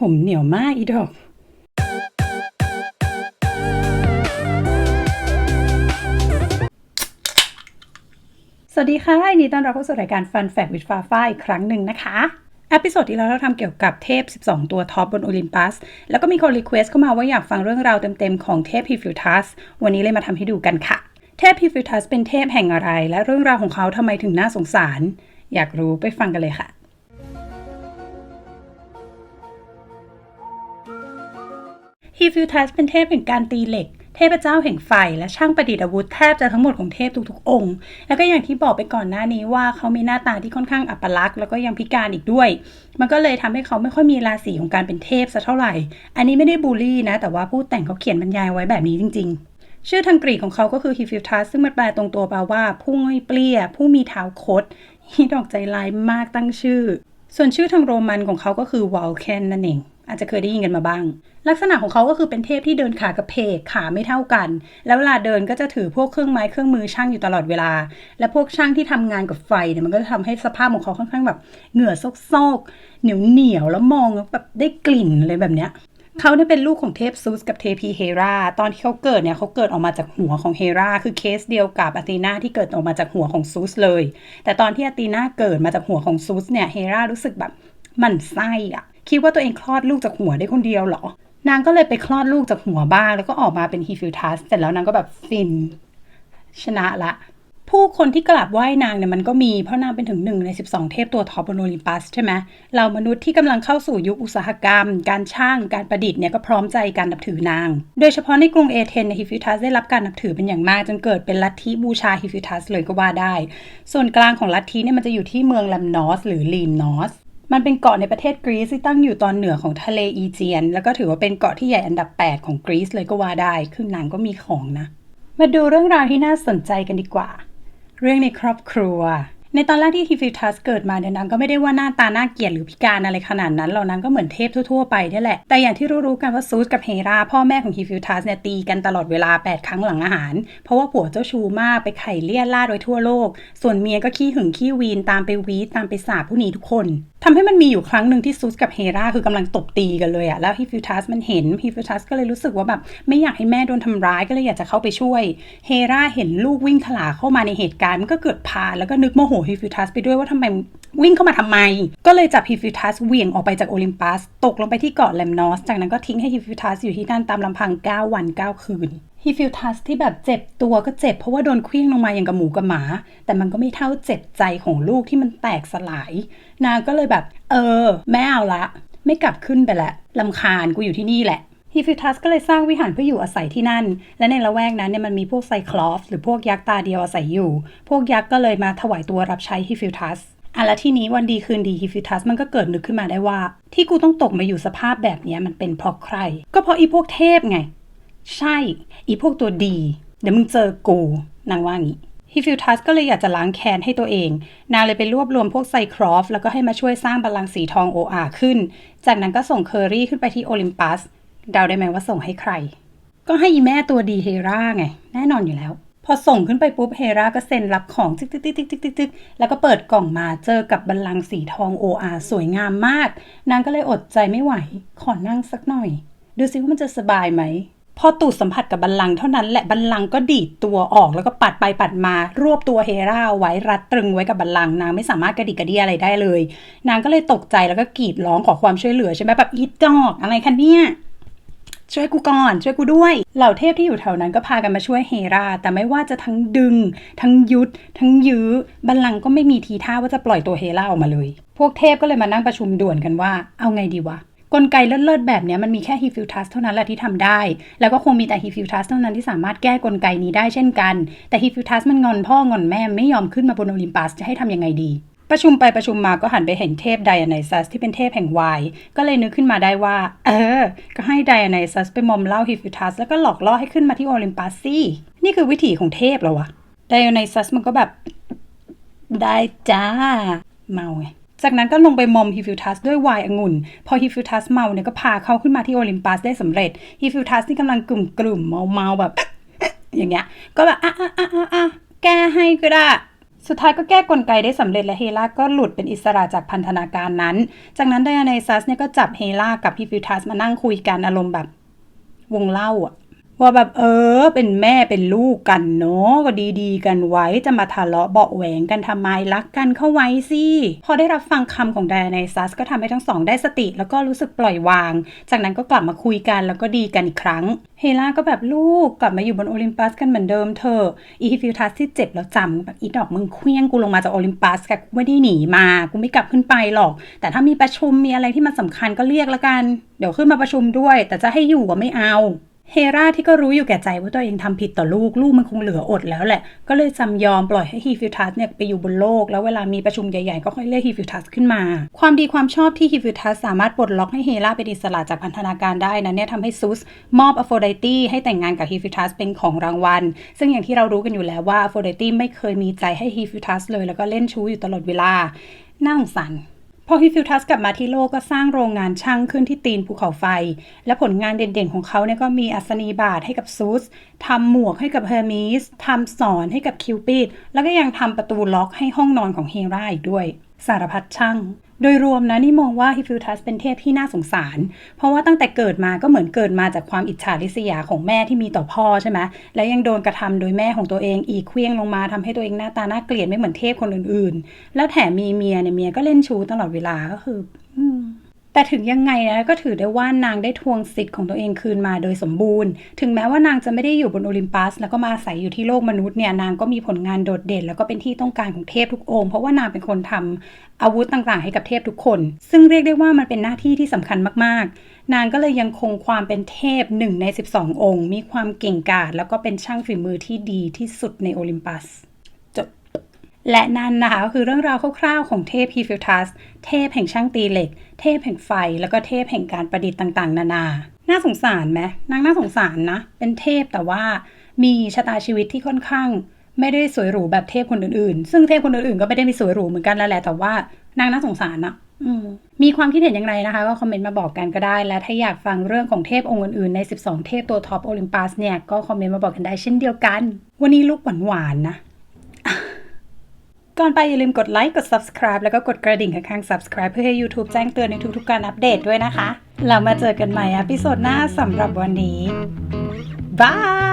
ผมเหนียวมากอีดอกสวัสดีค่ะยินดีต้อนรับเข้าสู่รายการ Fun Fact with ฟ้าฟ้าอีกครั้งหนึ่งนะคะอพิโซดที่แล้วเราทำเกี่ยวกับเทพ 12 ตัวท็อปบนโอลิมปัส แล้วก็มีคนรีเควสเข้ามาว่าอยากฟังเรื่องราวเต็มๆ ของเทพฮิฟิวทัส วันนี้เลยมาทำให้ดูกันค่ะ เทพฮิฟิวทัสเป็นเทพแห่งอะไร และเรื่องราวของเขาทำไมถึงน่าสงสาร อยากรู้ไปฟังกันเลยค่ะ ฮีฟิวทัสเป็นเทพแห่งการตีเหล็ก เทพเจ้าแห่งไฟ และช่างประดิษฐ์อาวุธแทบจะทั้งหมดของเทพทุกๆ องค์ แล้วก็อย่างที่บอกไปก่อนหน้านี้ว่าเขามีหน้าตาที่ค่อนข้างอัปลักษณ์แล้วก็ยังพิการอีกด้วย มันก็เลยทำให้เขาไม่ค่อยมีราศีของการเป็นเทพสักเท่าไหร่ อันนี้ไม่ได้บูลลี่นะ แต่ว่าผู้แต่งเขาเขียนบรรยายไว้แบบนี้จริง ๆชื่อทางกรีกของเขาก็คือฮิฟิวทัสซึ่งมันแปลตรงตัวแปลว่าผู้ง่อยเปลี้ย ผู้มีเท้าคดฮีดอกใจลายมากตั้งชื่อ ส่วนชื่อทางโรมันของเขาก็คือวอลเคนนั่นเอง อาจจะเคยได้ยินกันมาบ้าง ลักษณะของเขาก็คือเป็นเทพที่เดินขากระเพกขาไม่เท่ากัน แล้วเวลาเดินก็จะถือพวกเครื่องไม้เครื่องมือช่างอยู่ตลอดเวลา และพวกช่างที่ทำงานกับไฟเนี่ยมันก็จะทำให้สภาพของเขาค่อนข้างแบบเหงื่อซอกๆเหนียวเหนียวแล้วมองแล้วแบบได้กลิ่นอะไรแบบเนี้ยเขาเนี่ยเป็นลูกของเทพซูสกับเทพีเฮรา ตอนที่เขาเกิดเนี่ยเขาเกิดออกมาจากหัวของเฮรา คือเคสเดียวกับอาตีนาที่เกิดออกมาจากหัวของซูสเลย แต่ตอนที่อาตีนาเกิดมาจากหัวของซูสเนี่ยเฮรารู้สึกแบบมันไส้อะ คิดว่าตัวเองคลอดลูกจากหัวได้คนเดียวเหรอ นางก็เลยไปคลอดลูกจากหัวบ้าง แล้วก็ออกมาเป็นฮีฟิวทัสเสร็จแล้วนางก็แบบฟิน ชนะละ ผู้คนที่กราบไหว้นางเนี่ยมันก็มีเพราะนางเป็นถึงหนึ่งใน 12 เทพตัวท็อปบนโอลิมปัสใช่ไหมเรามนุษย์ที่กำลังเข้าสู่ยุคอุตสาหกรรม การช่างการประดิษฐ์เนี่ยก็พร้อมใจการนับถือนาง โดยเฉพาะในกรุงเอเธนในฮิฟิทัสได้รับการนับถือเป็นอย่างมากจนเกิดเป็นลัทธิบูชาฮิฟิทัสเลยก็ว่าได้ ส่วนกลางของลัทธิเนี่ยมันจะอยู่ที่เมืองลัมนอส หรือลีมนอส มันเป็นเกาะในประเทศกรีซที่ตั้งอยู่ตอนเหนือของทะเลอีเจียน แล้วก็ถือว่าเป็นเกาะที่ใหญ่อันดับ 8 ของกรีซเลยก็ว่าได้ คือนางก็มีของนะ มาดูเรื่องราวที่น่าสนใจกันดีกว่า เรื่องในครอบครัว ในตอนแรกที่ฮิฟิทัสเกิดมาเนี่ยนางก็ไม่ได้ว่าหน้าตาน่าเกลียดหรือพิการอะไรขนาดนั้นหรอกนางก็เหมือนเทพทั่วๆไปนี่แหละ แต่อย่างที่รู้ๆกันว่าซูสกับเฮราพ่อแม่ของฮิฟิทัสเนี่ยตีกันตลอดเวลา 8 ครั้งหลังอาหาร เพราะว่าผัวเจ้าชู้มากไปไข่เลี่ยล่าโดไว้ทั่วโลก ส่วนเมียก็ขี้หึงขี้วีนตามไปวีตามไปสาบผู้นี้ทุกคน ทำให้มันมีอยู่ครั้งหนึ่งที่ซูสกับเฮราคือกำลังตบตีกันเลยอะแล้วฮิฟิวทัสมันเห็นฮิฟิวทัสก็เลยรู้สึกว่าแบบไม่อยากให้แม่โดนทำร้ายก็เลยอยากจะเข้าไปช่วยเฮราเห็นลูกวิ่งถลาเข้ามาในเหตุการณ์มันก็เกิดพานแล้วก็นึกโมโหฮิฟิวทัสไปด้วยว่าทำไมวิ่งเข้ามาทำไม ก็เลยจับฮิฟิวทัสเหวี่ยงออกไปจากโอลิมปัส ตกลงไปที่เกาะแลมนอส จากนั้นก็ทิ้งให้ฮิฟิวทัสอยู่ที่นั่นตามลำพัง 9 วัน 9 คืน ฮิฟิทัสที่แบบเจ็บตัวก็เจ็บ เพราะว่าโดนเคลี้ยงลงมาอย่างกับหมูกับหมา แต่มันก็ไม่เท่าเจ็บใจของลูกที่มันแตกสลาย นางก็เลยแบบ เออ แม่เอาละ ไม่กลับขึ้นไปละลำคาญกูอยู่ที่นี่แหละฮิฟิทัสก็เลยสร้างวิหารเพื่ออยู่อาศัยที่นั่น และในละแวกนั้นเนี่ยมันมีพวกไซคลอฟหรือพวกยักษ์ตาเดียวอาศัยอยู่ พวกยักษ์ก็เลยมาถวายตัวรับใช้ฮิฟิทัสอะแล้วที่นี้วันดีคืนดีฮิฟิทัสมันก็เกิดนึกขึ้นมาได้ว่า ที่กูต้องตกมาอยู่สภาพแบบนี้มันเป็นเพราะใคร ก็เพราะอีพวกเทพไง ใช่ อีพวกตัวดี เดี๋ยวมึงเจอกูนางว่างี้ฮิฟิลทัสก็เลยอยากจะล้างแค้นให้ตัวเอง นางเลยไปรวบรวมพวกไซครอฟ แล้วก็ให้มาช่วยสร้างบัลลังก์สีทองโออาขึ้น จากนั้นก็ส่งเคอรี่ขึ้นไปที่โอลิมปัส เดาได้ไหมว่าส่งให้ใคร ก็ให้อีแม่ตัวดีเฮราไง แน่นอนอยู่แล้ว พอส่งขึ้นไปปุ๊บเฮราก็เซ็นรับของติ๊กติ๊กติ๊กติ๊กติ๊กติ๊กติ๊กแล้วก็เปิดกล่องมาเจอกับบัลลังก์สีทองโออาสวยงามมาก นางก็เลยอดใจไม่ไหว ขอนั่งสักหน่อย ดูสิว่ามันจะสบายไหม พอตูดสัมผัสกับบัลลังเท่านั้นแหละบัลลังก็ดีดตัวออกแล้วก็ปัดไปปัดมา รวบตัวเฮราไว้รัดตรึงไว้กับบัลลังนางไม่สามารถกระดิกกระเดียอะไรได้เลย นางก็เลยตกใจแล้วก็กรีดร้องขอความช่วยเหลือใช่ไหมแบบอีดอกอะไรคะเนี่ยช่วยกูก่อน ช่วยกูด้วย เหล่าเทพที่อยู่แถวนั้นก็พากันมาช่วยเฮรา แต่ไม่ว่าจะทั้งดึง ทั้งยุด ทั้งยื้อ บัลลังก์ก็ไม่มีทีท่าว่าจะปล่อยตัวเฮราออกมาเลย พวกเทพก็เลยมานั่งประชุมด่วนกันว่า เอาไงดีวะ กลไกเลิศๆแบบนี้มันมีแค่ฮิฟิวทัสเท่านั้นแหละที่ทำได้ แล้วก็คงมีแต่ฮิฟิวทัสเท่านั้นที่สามารถแก้กลไกนี้ได้เช่นกัน แต่ฮิฟิวทัสมันงอนพ่องอนแม่ไม่ยอมขึ้นมาบนโอลิมปัสจะให้ทำยังไงดีประชุมไปประชุมมาก็หันไปเห็นเทพไดอาไนซัสที่เป็นเทพแห่งวาย ก็เลยนึกขึ้นมาได้ว่า เออ ก็ให้ไดอาไนซัสไปมอมเหล่าฮิฟิวทัส แล้วก็หลอกล่อให้ขึ้นมาที่โอลิมปัสสินี่คือวิถีของเทพเหรอวะไดอาไนซัสมันก็แบบ ได้จ้า เมาไง จากนั้นก็ลงไปมอมฮิฟิวทัสด้วยไวน์องุ่น พอฮิฟิวทัสเมาเนี่ยก็พาเขาขึ้นมาที่โอลิมปัสได้สำเร็จฮิฟิวทัสนี่กำลังกลุ่มกลุ่มๆเมาเมาๆแบบ อย่างเงี้ย ก็แบบอะอะอะอะอะแก้ให้ก็ได้สุดท้ายก็แก้กลไกได้สำเร็จและเฮล่าก็หลุดเป็นอิสระจากพันธนาการนั้น จากนั้นไดอานาซัสเนี่ยก็จับเฮล่ากับฮิฟิวทัสมานั่งคุยกันอารมณ์แบบวงเล่าอะ ว่าแบบเออ เป็นแม่เป็นลูกกันเนาะก็ดีๆ กันไว้จะมาทะเลาะเบาะแหวงกันทำไมรักกันเข้าไว้สิพอได้รับฟังคำของไดอานาซัสก็ทำให้ทั้งสองได้สติ แล้วก็รู้สึกปล่อยวาง จากนั้นก็กลับมาคุยกันแล้วก็ดีกันอีกครั้ง เฮล่าก็แบบลูกกลับมาอยู่บนโอลิมปัสกันเหมือนเดิมเธออีฮิฟิวทัสที่เจ็บแล้วจำแบบอีดอกมึงเคลี้ยงกูลงมาจากโอลิมปัสกักูไม่ได้หนีมากูไม่กลับขึ้นไปหรอก แต่ถ้ามีประชุมมีอะไรที่มันสำคัญก็เรียกละกัน เดี๋ยวขึ้นมาประชุมด้วย แต่จะให้อยู่ก็ไม่เอา เฮราที่ก็รู้อยู่แก่ใจว่าตัวเองทำผิดต่อลูก ลูกมันคงเหลืออดแล้วแหละ ก็เลยจำยอมปล่อยให้ฮีฟิวทัสเนี่ยไปอยู่บนโลก แล้วเวลามีประชุมใหญ่ๆ ก็ค่อยเรียกฮีฟิวทัสขึ้นมา ความดีความชอบที่ฮีฟิวทัสสามารถปลดล็อกให้เฮราเป็นอิสระจากพันธนาการได้นั้นเนี่ยทำให้ซุสมอบอโฟไดตี้ให้แต่งงานกับฮีฟิวทัสเป็นของรางวัล ซึ่งอย่างที่เรารู้กันอยู่แล้วว่าอโฟไดตี้ไม่เคยมีใจให้ฮีฟิวทัสเลย แล้วก็เล่นชู้อยู่ตลอดเวลาน่าสงสาร พอฮิฟิลทัสกลับมาที่โลกก็สร้างโรงงานช่างขึ้นที่ตีนภูเขาไฟ และผลงานเด่นๆของเขาเนี่ยก็มีอัศนีบาทให้กับซูสทำหมวกให้กับเฮอร์มิสทำสอนให้กับคิวปิดแล้วก็ยังทำประตูล็อกให้ห้องนอนของเฮราอีกด้วย สารพัดช่าง โดยรวมนะนี่มองว่าฮิฟิลทัสเป็นเทพที่น่าสงสาร เพราะว่าตั้งแต่เกิดมาก็เหมือนเกิดมาจากความอิจฉาริษยาของแม่ที่มีต่อพ่อใช่ไหมและยังโดนกระทำโดยแม่ของตัวเองอีกเคลี้ยงลงมาทำให้ตัวเองหน้าตาน่าเกลียดไม่เหมือนเทพคนอื่นๆ แล้วแถมมีเมียเนี่ยเมียก็เล่นชู้ตลอดเวลาก็คือ แต่ถึงยังไงนะก็ถือได้ว่านางได้ทวงสิทธิ์ของตัวเองคืนมาโดยสมบูรณ์ ถึงแม้ว่านางจะไม่ได้อยู่บนโอลิมปัส แล้วก็มาอาศัยอยู่ที่โลกมนุษย์เนี่ยนางก็มีผลงานโดดเด่น แล้วก็เป็นที่ต้องการของเทพทุกองค์ เพราะว่านางเป็นคนทำอาวุธต่างๆ ให้กับเทพทุกคน ซึ่งเรียกได้ว่ามันเป็นหน้าที่ที่สำคัญมากๆ นางก็เลยยังคงความเป็นเทพหนึ่งใน 12 องค์ มีความเก่งกาจแล้วก็เป็นช่างฝีมือที่ดีที่สุดในโอลิมปัส และนั่นนะคะก็คือเรื่องราวคร่าวๆของเทพฮีฟิลทัส เทพแห่งช่างตีเหล็ก เทพแห่งไฟ แล้วก็เทพแห่งการประดิษฐ์ต่างๆ นานา น่าสงสารไหมนางน่าสงสารนะ เป็นเทพแต่ว่ามีชะตาชีวิตที่ค่อนข้าง ไม่ได้สวยหรูแบบเทพคนอื่นๆ ซึ่งเทพคนอื่นๆ ก็ไม่ได้มีสวยหรูเหมือนกันแล้วแหละ แต่ว่านางน่าสงสารนะมีความคิดเห็นอย่างไรนะคะ ก็คอมเมนต์มาบอกกันก็ได้ และถ้าอยากฟังเรื่องของเทพองค์อื่นๆใน 12 เทพตัวท็อปโอลิมปัสเนี่ย ก็คอมเมนต์มาบอกกันได้เช่นเดียวกัน วันนี้ลุกหวานๆนะ ก่อนไปอย่าลืมกดไลค์กด subscribe แล้วก็กดกระดิ่งข้างๆ subscribe เพื่อให้ YouTube แจ้งเตือนในทุกๆการอัปเดตด้วยนะคะ เรามาเจอกันใหม่อพิโซดหน้าสำหรับวันนี้บาย